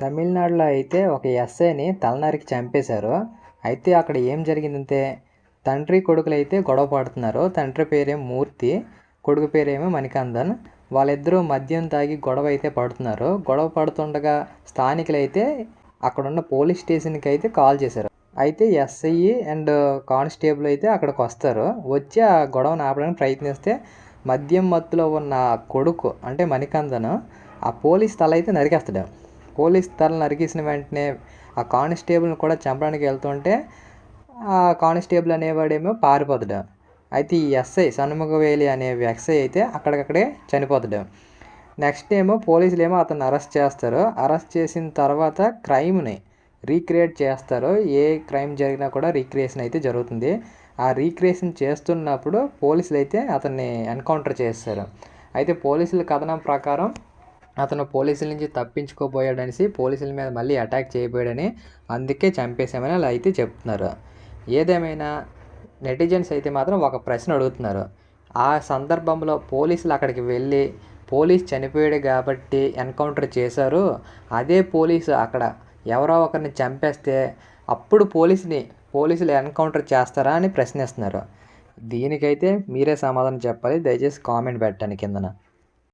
తమిళనాడులో అయితే ఒక ఎస్ఐని తలనరికి చంపేశారు. అయితే అక్కడ ఏం జరిగిందంటే తండ్రి కొడుకులు అయితే గొడవ పడుతున్నారు. తండ్రి పేరేమో మూర్తి కొడుకు పేరేమో మణికందన్. వాళ్ళిద్దరూ మద్యం తాగి గొడవ అయితే పడుతున్నారు. గొడవ పడుతుండగా స్థానికులు అయితే అక్కడున్న పోలీస్ స్టేషన్కి అయితే కాల్ చేశారు. అయితే ఎస్ఐ అండ్ కానిస్టేబుల్ అయితే అక్కడికి వస్తారు. వచ్చి ఆ గొడవను ఆపడానికి ప్రయత్నిస్తే మద్యం మత్తులో ఉన్న కొడుకు అంటే మణికందన్ ఆ పోలీస్ తల అయితే నరికేస్తాడు. పోలీస్ తలను నరికేసిన వెంటనే ఆ కానిస్టేబుల్ని కూడా చంపడానికి వెళ్తుంటే ఆ కానిస్టేబుల్ అనేవాడేమో పారిపోతాడు. అయితే ఈ ఎస్ఐ సన్ముఖవేలి అనే ఎస్ఐ అయితే అక్కడికక్కడే చనిపోతాడు. నెక్స్ట్ ఏమో పోలీసులు ఏమో అతను అరెస్ట్ చేస్తారు. అరెస్ట్ చేసిన తర్వాత క్రైమ్ని రీక్రియేట్ చేస్తారు. ఏ క్రైమ్ జరిగినా కూడా రీక్రియేషన్ అయితే జరుగుతుంది. ఆ రీక్రియేషన్ చేస్తున్నప్పుడు పోలీసులు అయితే అతన్ని ఎన్కౌంటర్ చేస్తారు. అయితే పోలీసుల కథనం ప్రకారం అతను పోలీసుల నుంచి తప్పించుకోబోయాడనేసి పోలీసుల మీద మళ్ళీ అటాక్ చేయబోయాడని అందుకే చంపేశామని అలా అయితే చెప్తున్నారు. ఏదేమైనా నెటిజన్స్ అయితే మాత్రం ఒక ప్రశ్న అడుగుతున్నారు. ఆ సందర్భంలో పోలీసులు అక్కడికి వెళ్ళి పోలీస్ చనిపోయాడు కాబట్టి ఎన్కౌంటర్ చేశారు. అదే పోలీసు అక్కడ ఎవరో ఒకరిని చంపేస్తే అప్పుడు పోలీసుని పోలీసులు ఎన్కౌంటర్ చేస్తారా అని ప్రశ్నిస్తున్నారు. దీనికైతే మీరే సమాధానం చెప్పాలి. దయచేసి కామెంట్ పెట్టండి కిందన.